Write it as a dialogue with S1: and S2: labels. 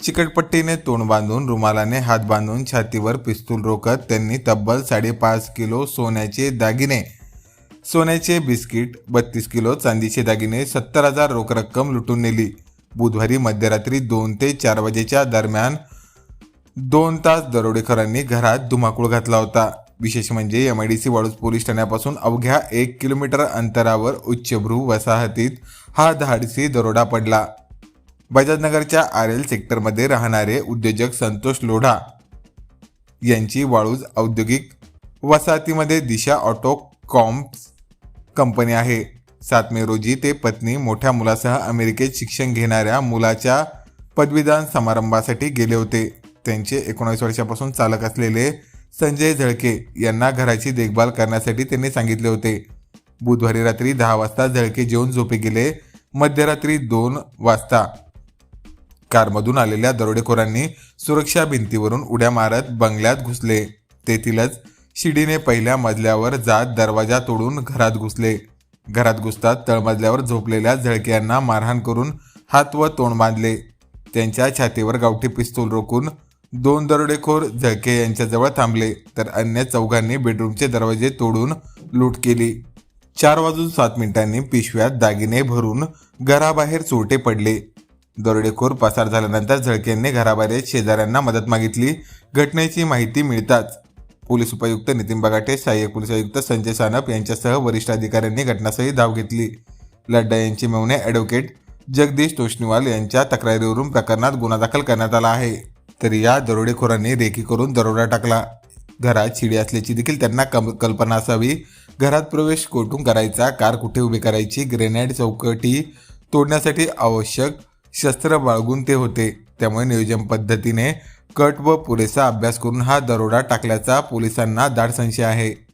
S1: चिकटपट्टीने तोंड बांधून रुमालाने हात बांधून छातीवर पिस्तूल रोखत त्यांनी तब्बल साडेपाच किलो सोन्याचे दागिने. सोन्याचे बिस्किट बत्तीस किलो चांदीचे दागिने सत्तर हजार रोख रक्कम लुटून नेली. बुधवारी मध्यरात्री दोन ते चार वाजेच्या दरम्यान दोन तास दरोडेखोरांनी घरात धुमाकूळ घातला होता. विशेष म्हणजे M I D C Waluj police ठाण्यापासून अवघ्या एक किलोमीटर अंतरावर उच्चभ्रू वसाहतीत हा धाडसी दरोडा पडला. बजाजनगरच्या आर एल सेक्टरमध्ये राहणारे उद्योजक संतोष लोढा यांची वाळूज औद्योगिक वसाहतीमध्ये दिशा ऑटो कॉम्प्स कंपनी आहे. सात मे रोजी ते पत्नी मोठ्या मुलासह अमेरिकेत शिक्षण घेणाऱ्या मुलाच्या पदवीदान समारंभासाठी गेले होते. त्यांचे एकोणावीस वर्षापासून चालक असलेले संजय झळके यांना घराची देखभाल करण्यासाठी त्यांनी सांगितले होते. बुधवारी रात्री दहा वाजता झळके जेवून झोपे गेले. मध्यरात्री दोन वाजता कारमधून आलेल्या दरोडेखोरांनी सुरक्षा भिंतीवरून उड्या मारत बंगल्यात घुसले. तेथीलच शिडीने पहिल्या मजल्यावर जात दरवाजा तोडून घरात घुसले. घरात घुसतात तळमजल्यावर झोपलेल्या झळक्यांना मारहाण करून हात व तोंड बांधले त्यांच्या छातीवर गावठी पिस्तूल रोखून दोन दरोडेखोर झळके यांच्याजवळ थांबले तर अन्य चौघांनी बेडरूमचे दरवाजे तोडून लूट केली. चार वाजून सात मिनिटांनी पिशव्यात दागिने भरून घराबाहेर चोरटे पडले. दरोडेखोर पसार झाल्यानंतर झळकेंनी घराबाहेर शेजाऱ्यांना मदत मागितली. घटनेची माहिती मिळताच पोलीस उपायुक्त नितीन बगाटे सहाय्यक पोलीस आयुक्त संजय सानप यांच्यासह वरिष्ठ अधिकाऱ्यांनी घटनास्थळी धाव घेतली. लड्डा यांचे मेवणे ॲडव्होकेट जगदीश तोष्णीवाल यांच्या तक्रारीवरून प्रकरणात गुन्हा दाखल करण्यात आला आहे. तर या दरोडेखोरांनी रेकी करून दरोडा टाकला. घरात शिडी असल्याची देखील त्यांना कम कल्पना असावी. घरात प्रवेश कोठून करायचा कार कुठे उभी करायची ग्रेनेड चौकटी तोडण्यासाठी आवश्यक शस्त्र बाळगून ते होते. त्यामुळे नियोजन पद्धतीने कट व पुरेसा अभ्यास करून हा दरोडा टाकल्याचा पोलिसांना दाट संशय आहे.